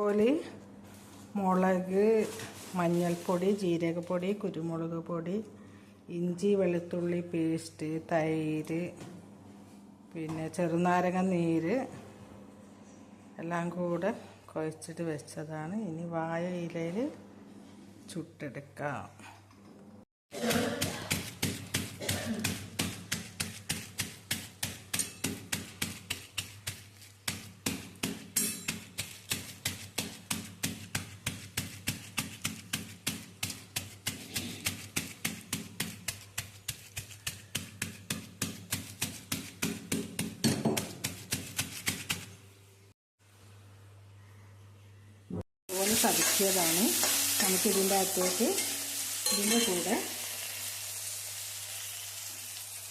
അതുപോലെ മുളക് മഞ്ഞൾപ്പൊടി ജീരകപ്പൊടി കുരുമുളക് പൊടി ഇഞ്ചി വെളുത്തുള്ളി പേസ്റ്റ് തൈര് പിന്നെ ചെറുനാരങ്ങ നീര് എല്ലാം കൂടെ കുഴച്ചിട്ട് വെച്ചതാണ്. ഇനി വാഴ ഇലയിൽ ചുട്ടെടുക്കാം. അതുപോലെ ചതുക്കിയതാണ് നമുക്കിതിന്റെ അകത്തേക്ക് ഇതിന്റെ കൂടെ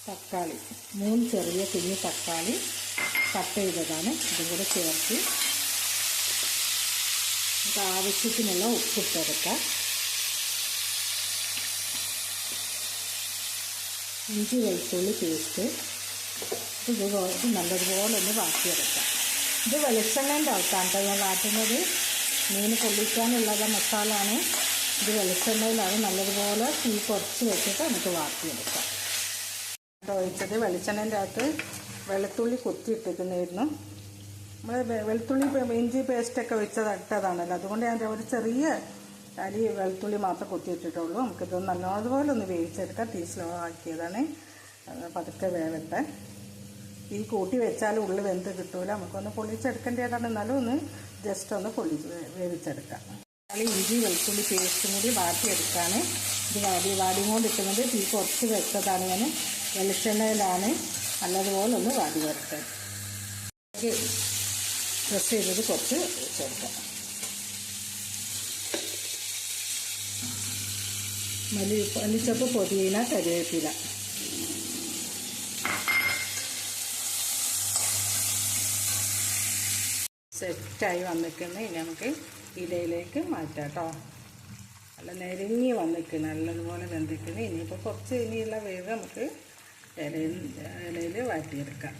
തക്കാളി മൂന്ന് ചെറിയ കുഞ്ഞു തക്കാളി കട്ട് ചെയ്തതാണ്. ഇതും കൂടെ ചേർത്ത് നമുക്ക് ആവശ്യത്തിനുള്ള ഉപ്പിട്ടെടുക്കാം. ഇഞ്ചി വെളുത്തുള്ളി പേസ്റ്റ് ഇത് നല്ലതുപോലെ ഒന്ന് വാട്ടിയെടുക്കാം. ഇത് വെളിച്ചെണ്ണേന്റെ അകത്താണ് കേട്ടോ ഞാൻ വാട്ടുന്നത്. മീൻ പൊള്ളിക്കാനുള്ളത് മസാലയാണ്. ഇത് വെളിച്ചെണ്ണയിലാണ് നല്ലതുപോലെ തീ കുറച്ച് വെച്ചിട്ട് നമുക്ക് വാട്ടിയെടുക്കാം. ഒഴിച്ചത് വെളിച്ചെണ്ണേന്റെ അകത്ത് വെളുത്തുള്ളി കുത്തിയിട്ടിരിക്കുന്നായിരുന്നു. നമ്മൾ വെളുത്തുള്ളി ഇഞ്ചി പേസ്റ്റൊക്കെ വെച്ചത് ഇട്ടതാണല്ലോ. അതുകൊണ്ട് ഞാൻ ഒരു ചെറിയ അരി വെളുത്തുള്ളി മാത്രം കുത്തിയിട്ടിട്ടുള്ളൂ. നമുക്കിത് നല്ലതുപോലെ ഒന്ന് വേവിച്ചെടുക്കാം. തീ സ്ലോ ആക്കിയതാണ്. പതുക്കെ വേവട്ടെ. ഈ കൂട്ടി വെച്ചാൽ ഉള്ളിൽ വെന്ത് കിട്ടൂല. നമുക്കൊന്ന് പൊള്ളിച്ചെടുക്കേണ്ടതാണ് എന്നാലും ഒന്ന് ജസ്റ്റ് ഒന്ന് പൊള്ളി വേവിച്ചെടുക്കാം. തക്കാളി ഇഞ്ചി വെളുത്തുള്ളി പേസ്റ്റും കൂടി വാട്ടിയെടുക്കാണ്. ഇത് വാടി വാടി കൊണ്ട് ഇട്ടുന്നത് തീ കുറച്ച് വെച്ചതാണ് ഞാൻ. വെളിച്ചെണ്ണയിലാണ്. നല്ലതുപോലെ ഒന്ന് വാടി വരട്ടെ. പ്രസ് ചെയ്തത് കുറച്ച് ചേർക്കാം. മല്ലി മല്ലിച്ചപ്പ് പൊതിയില കരിവേപ്പില. സെറ്റായി വന്നിരിക്കുന്ന ഇനി നമുക്ക് ഇലയിലേക്ക് മാറ്റാം കേട്ടോ. നല്ല നെരുങ്ങി വന്നിരിക്കുന്നു നല്ലതുപോലെ വെന്തിക്കുന്നത് ഇനിയിപ്പോൾ കുറച്ച് ഇനിയുള്ള വേവ് നമുക്ക് ഇലയിൽ ഇലയിൽ വാട്ടിയെടുക്കാം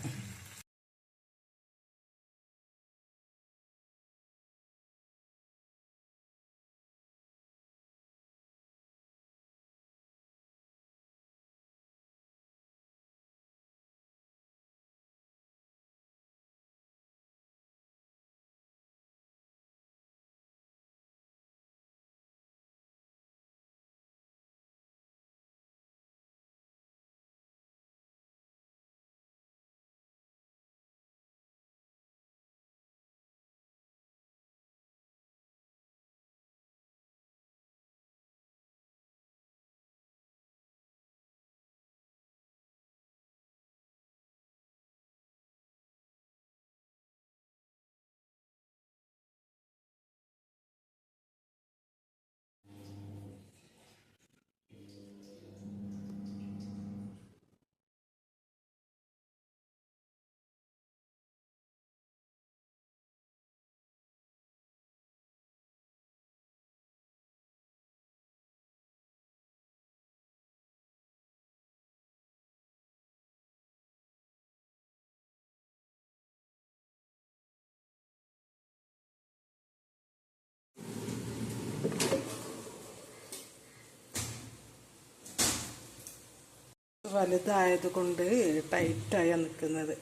വലുതായത് കൊണ്ട് ടൈറ്റായാണ് നിൽക്കുന്നത്.